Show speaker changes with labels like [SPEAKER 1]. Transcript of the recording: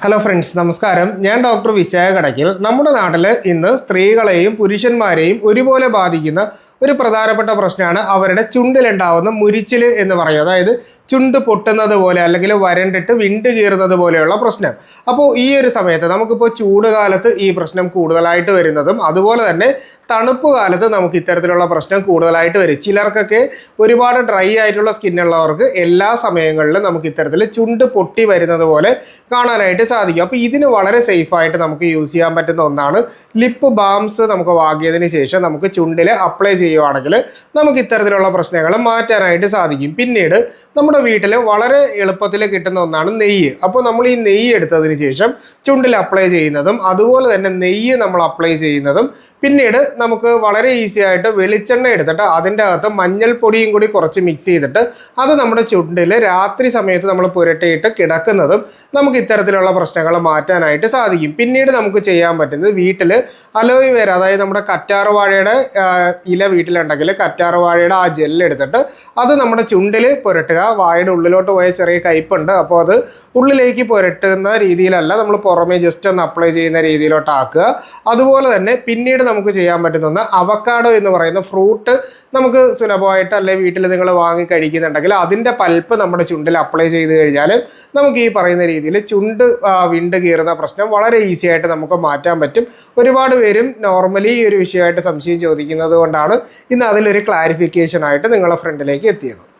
[SPEAKER 1] Hello friends നമസ്കാരം. ഞാൻ doctor വിശായ Kadakkal നമ്മുടെ നാട്ടിൽ ഇന്ന് സ്ത്രീകളെയും പുരുഷന്മാരെയും ഒരുപോലെ ബാധിക്കുന്ന ഒരു പ്രധാനപ്പെട്ട പ്രശ്നമാണ് അവരുടെ ചുണ്ടിലുണ്ടാവുന്ന മുരിച്ചിൽ എന്ന് പറയും അതായത് ചുണ്ട് പൊട്ടുന്നത് പോലെ അല്ലെങ്കിൽ വരണ്ടിട്ട് വിണ്ട് കീറുന്നത് പോലെയുള്ള പ്രശ്നം. അപ്പോൾ ഈ ഒരു സമയത്ത് നമുക്കിപ്പോൾ ചൂട് കാലത്ത് ഈ പ്രശ്നം കൂടുതലായിട്ട് വരുന്നതും അതുപോലെ തന്നെ തണുപ്പ് കാലത്ത് നമുക്ക് ഇത്തരത്തിലുള്ള പ്രശ്നം കൂടുതലായിട്ട് വരും. ചിലർക്കൊക്കെ ഒരുപാട് ഡ്രൈ ആയിട്ടുള്ള സ്കിന്നുള്ളവർക്ക് എല്ലാ സമയങ്ങളിലും നമുക്ക് ഇത്തരത്തിൽ ചുണ്ട് പൊട്ടി വരുന്നത് പോലെ കാണാനായിട്ട് സാധിക്കും. അപ്പോൾ ഇതിന് വളരെ സേഫ് ആയിട്ട് നമുക്ക് യൂസ് ചെയ്യാൻ പറ്റുന്ന ഒന്നാണ് ലിപ്പ് ബാംസ് നമുക്ക് വാങ്ങിയതിന് ശേഷം നമുക്ക് ചുണ്ടിൽ അപ്ലൈ ചെയ്യുവാണെങ്കിൽ നമുക്ക് ഇത്തരത്തിലുള്ള പ്രശ്നങ്ങൾ മാറ്റാനായിട്ട് സാധിക്കും. പിന്നീട് നമ്മുടെ വീട്ടിൽ വളരെ എളുപ്പത്തിൽ കിട്ടുന്ന ഒന്നാണ് നെയ്യ്. അപ്പോൾ നമ്മൾ ഈ നെയ്യ് എടുത്തതിന് ശേഷം ചുണ്ടിൽ അപ്ലൈ ചെയ്യുന്നതും അതുപോലെ തന്നെ നെയ്യ് നമ്മൾ അപ്ലൈ ചെയ്യുന്നതും പിന്നീട് നമുക്ക് വളരെ ഈസി ആയിട്ട് വെളിച്ചെണ്ണ എടുത്തിട്ട് അതിന്റെ അകത്ത് മഞ്ഞൾപ്പൊടിയും കൂടി കുറച്ച് മിക്സ് ചെയ്തിട്ട് അത് നമ്മുടെ ചുണ്ടിൽ രാത്രി സമയത്ത് നമ്മൾ പുരട്ടിയിട്ട് കിടക്കുന്നതും നമുക്ക് ഇത്തരത്തിലുള്ള പ്രശ്നങ്ങൾ മാറ്റാനായിട്ട് സാധിക്കും. പിന്നീട് നമുക്ക് ചെയ്യാൻ പറ്റുന്നത് വീട്ടിൽ അലോയ് വേര അതായത് നമ്മുടെ കറ്റാർ വാഴയുടെ ഇല വീട്ടിലുണ്ടെങ്കിൽ കറ്റാർ വാഴയുടെ ആ ജെൽ എടുത്തിട്ട് അത് നമ്മുടെ ചുണ്ടിൽ പുരട്ടുക. വാഴയുടെ ഉള്ളിലോട്ട് പോയ ചെറിയ കയ്പുണ്ട്. അപ്പോൾ അത് ഉള്ളിലേക്ക് പുരട്ടുന്ന രീതിയിലല്ല നമ്മൾ പുറമേ ജസ്റ്റ് ഒന്ന് അപ്ലൈ ചെയ്യുന്ന രീതിയിലോട്ടാക്കുക അതുപോലെ തന്നെ പിന്നീട് നമുക്ക് ചെയ്യാൻ പറ്റുന്ന അവക്കാഡോ എന്ന് പറയുന്ന ഫ്രൂട്ട് നമുക്ക് സുലഭമായിട്ട് അല്ലെ വീട്ടിൽ നിങ്ങൾ വാങ്ങി കഴിക്കുന്നുണ്ടെങ്കിൽ അതിന്റെ പൽപ്പ് നമ്മുടെ ചുണ്ടിൽ അപ്ലൈ ചെയ്ത് കഴിഞ്ഞാൽ നമുക്ക് ഈ പറയുന്ന രീതിയിൽ ചുണ്ട് വിണ്ട് കീറുന്ന പ്രശ്നം വളരെ ഈസി ആയിട്ട് നമുക്ക് മാറ്റാൻ പറ്റും. ഒരുപാട് പേരും നോർമലി ഈ ഒരു വിഷയമായിട്ട് സംശയം ചോദിക്കുന്നത് കൊണ്ടാണ് ഇന്ന് അതിലൊരു ക്ലാരിഫിക്കേഷൻ ആയിട്ട് നിങ്ങളുടെ ഫ്രണ്ടിലേക്ക് എത്തിയത്.